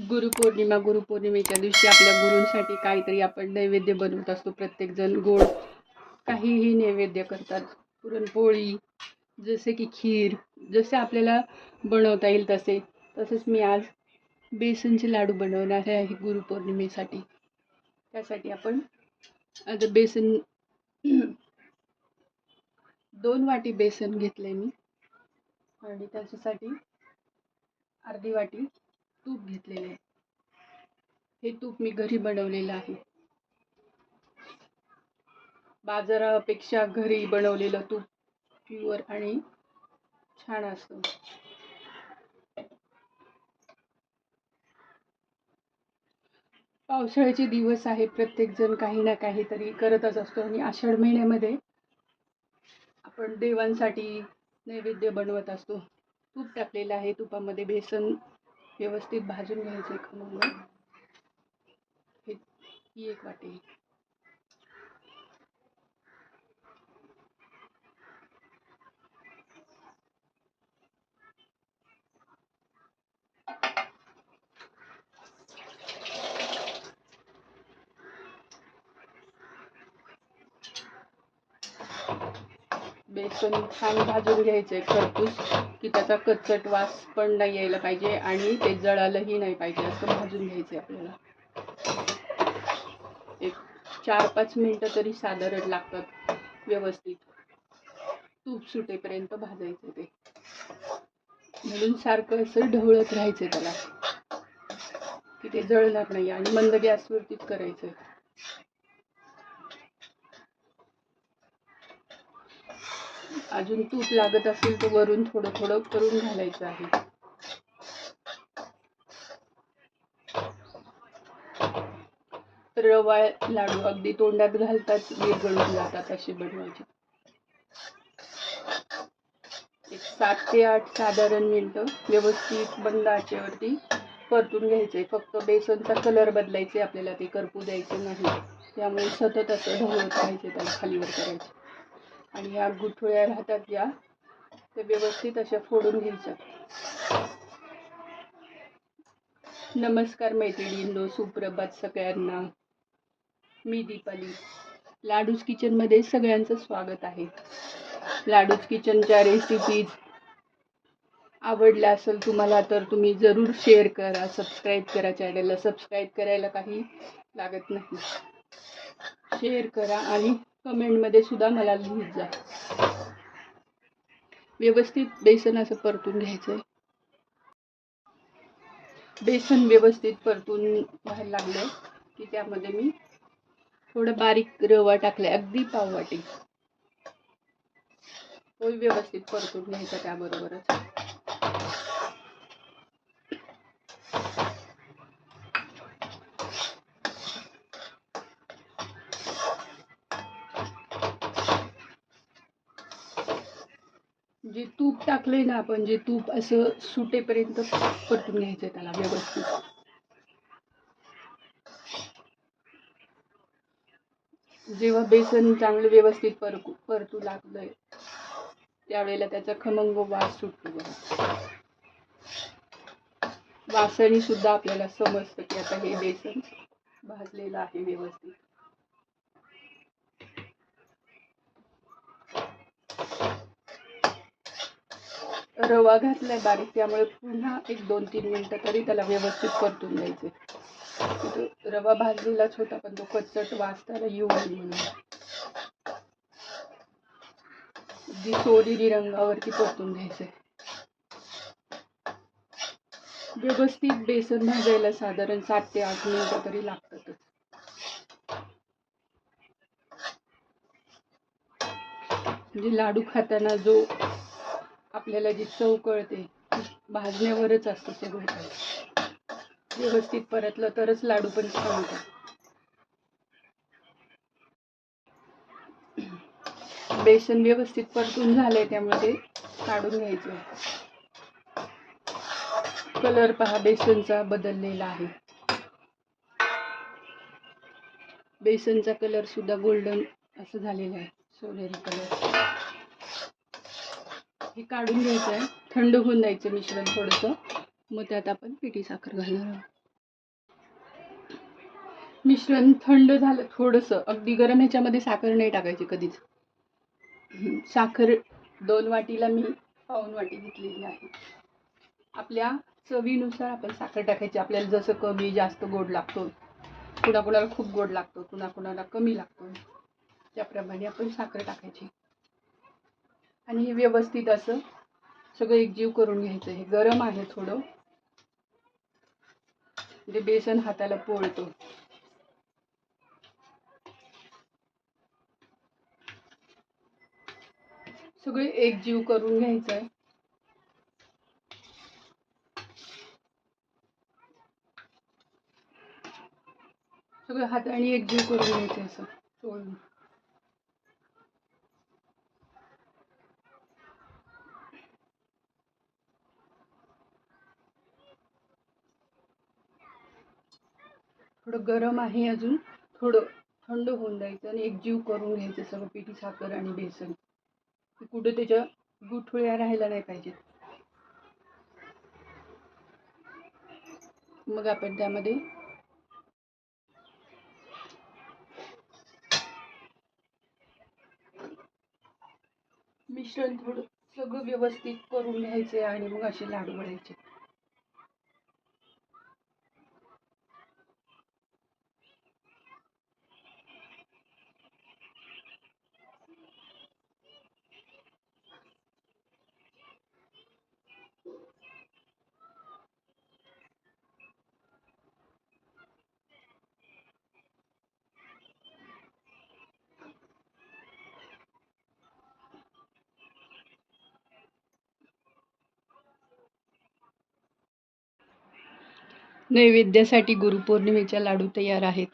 गुरुपौर्णिमा गुरुपौर्णिमेच्या दिवशी आपल्या गुरूंसाठी काहीतरी आपण नैवेद्य बनवत असतो. प्रत्येकजण गोड काहीही नैवेद्य करतात. पुरणपोळी जसे की खीर जसे आपल्याला बनवता येईल तसे. तसेच मी आज बेसनचे लाडू बनवणार आहे गुरुपौर्णिमेसाठी. त्यासाठी आपण आता बेसन दोन वाटी बेसन घेतले मी. आणि त्याच्यासाठी अर्धी वाटी तूप घेतलेले आहे. हे तूप मी घरी बनवलेलं आहे. बाजारापेक्षा घरी बनवलेलं तूप प्युअर आणि छान असतं. पावसाळ्याचे दिवस आहे प्रत्येकजण काही ना काहीतरी करतच असतो आणि आषाढ महिन्यामध्ये आपण देवांसाठी नैवेद्य बनवत असतो. तूप टाकलेलं आहे तुपामध्ये बेसन व्यवस्थित भाजून घ्यायचं हे ही एक वाटी. बेसन छान भाजून घ्यायचे खरपूस की त्याचा कच्चट वास पण नाही यायला पाहिजे आणि ते जळालंही नाही पाहिजे असं भाजून घ्यायचे आपल्याला. एक चार पाच मिनटं तरी साधारण लागतात व्यवस्थित. तूप सुटेपर्यंत भाजायचं ते. म्हणून सारखं असं ढवळत राहायचं त्याला. की ते जळणार नाही आणि मंद गॅसवरतीच करायचं. अजून तूप लागत असेल तर वरून थोडं थोडं करून घालायचं आहे. रवा लाडू अगदी तोंडात घालताच विरघळून जातात असे बनवायचे. एक सात ते आठ साधारण मिनटं व्यवस्थित बंद आचेवरती परतून घ्यायचे फक्त बेसनचा कलर बदलायचे आपल्याला ते करपू द्यायचे नाही. त्यामुळे सतत असं ढवळत राहायचे त्याला खालीवर करायचे. आणि या गुठळ्या राहतात या ते व्यवस्थित अशा फोडून घ्यायच्या. नमस्कार मैत्रिणींनो सुप्रभात सगळ्यांना. मी दीपाली. लाडूज किचनमध्ये सगळ्यांचं स्वागत आहे. लाडूज किचनच्या रेसिपीज आवडल्या असेल तुम्हाला तर तुम्ही जरूर शेअर करा सबस्क्राईब करा चॅनलला सबस्क्राईब करायला काही लागत नाही. शेअर करा आणि कमेंटमध्ये सुद्धा मला लिहित जा. व्यवस्थित बेसन असं परतून घ्यायचं बेसन व्यवस्थित परतून व्हायला लागलं की त्यामध्ये मी थोडं बारीक रवा टाकलाय अगदी पाववाटी. तो व्यवस्थित परतून घ्यायचा त्याबरोबरच. जे तूप टाकलंय ना आपण जे तूप असं सुटेपर्यंत परतून घ्यायचं त्याला व्यवस्थित. जेव्हा बेसन चांगलं व्यवस्थित परकू परतू लागलंय त्यावेळेला त्याचा खमंग वास सुटतो बघा. वासणी सुद्धा आपल्याला समजतं की आता हे बेसन भाजलेलं आहे व्यवस्थित. रवा घातलाय बारीक त्यामुळे पुन्हा एक दोन तीन मिनटं तरी त्याला व्यवस्थित परतून द्यायचे तो रवा भाजलेलाच होता पण तो कच्चट वास त्याला येऊ नये म्हणून. जी सोनेरी रंगावरती परतून घ्यायचे. व्यवस्थित बेसन भाजायला साधारण सात ते आठ मिनिटं तरी लागतातच. म्हणजे लाडू खाताना जो आपल्याला जी चव कळते भाजण्यावरच असतं सगळं काही व्यवस्थित परतलं तरच लाडू पण छान होतात. बेसन व्यवस्थित परतून झालंय त्यामुळे ते काढून घ्यायचं. कलर पहा बेसनचा बदललेला आहे. बेसनचा कलर सुद्धा गोल्डन असं झालेला आहे सोनेरी कलर. हे काढून घ्यायचं आहे थंड होऊन द्यायचं मिश्रण थोडंसं. मग त्यात आपण पिठी साखर घालणार आहोत. मिश्रण थंड झालं थोडंसं. अगदी गरम ह्याच्यामध्ये साखर नाही टाकायची कधीच. साखर दोन वाटीला मी पाऊन वाटी घेतलेली आहे. आपल्या चवीनुसार आपण साखर टाकायची. आपल्याला जसं कमी जास्त गोड लागतो. कुणाकुणाला खूप गोड लागतो. कुणाकुणाला कमी लागतो. त्याप्रमाणे आपण साखर टाकायची. आणि हे व्यवस्थित असं सगळं एकजीव करून घ्यायचं. हे गरम आहे थोडं. म्हणजे बेसन हाताला पोळतो. सगळे एकजीव करून घ्यायचं आहे. सगळं हाताने एकजीव करून घ्यायचं असं. चोळून थोडं गरम आहे अजून. थोडं थंड होऊन द्यायचं आणि एकजीव करून घ्यायचं सगळं पिठी साखर आणि बेसन. कुठं त्याच्या गुठळ्या राहायला नाही पाहिजेत. मग आपण त्यामध्ये मिश्रण थोडं सगळं व्यवस्थित करून घ्यायचे आणि मग असे लाडू वळायचे नैवेद्यासाठी गुरुपौर्णिमेच्या लाडू तयार आहेत.